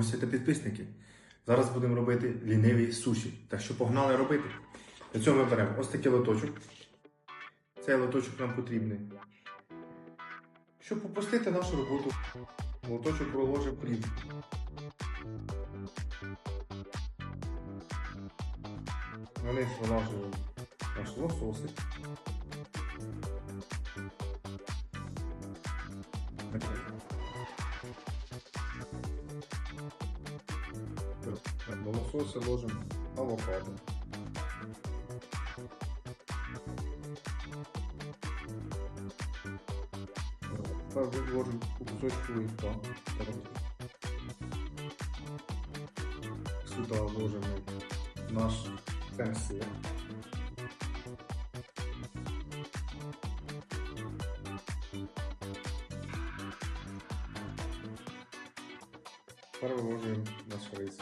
Гості підписники. Зараз будемо робити ліниві суші. Так що погнали робити. Для цього ми беремо ось такий лоточок. Цей лоточок нам потрібний. Щоб попустити нашу роботу, лоточок проложив плід. На них вилажуємо наш лососик. Так, До лосося ложимо авокадо. Тепер ложимо по кусочку листа. Сюди наш. Тепер виложуємо наш рис.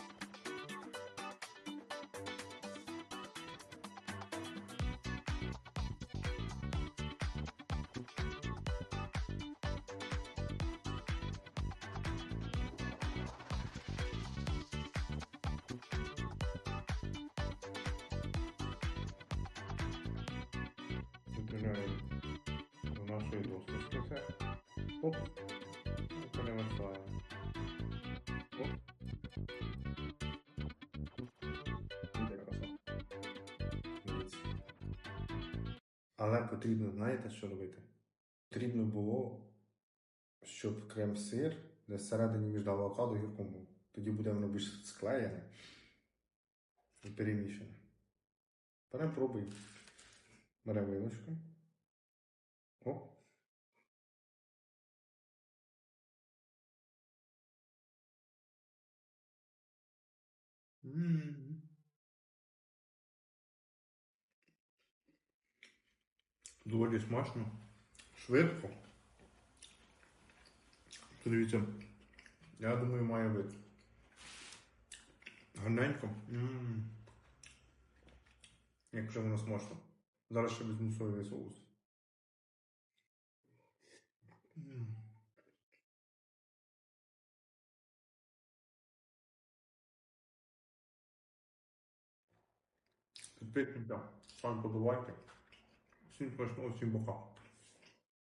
Нашої досточки це. Оп. І перемішаємо. Оп. Але потрібно, знаєте, що робити? Потрібно було, щоб крем-сир десь всередині між авокадо і гірком був. Тоді буде воно більш склеєне і перемішане. Беремо пробуємо. Беремо вилочку. О. Доволі смачно, швидко. Подивіться, я думаю, має вид. Гарненько. М. Як вже воно смачно. Зараз ще візьму соєвий соус. Підписуйтесь, самі подавайте. Всім смачного, всім бока.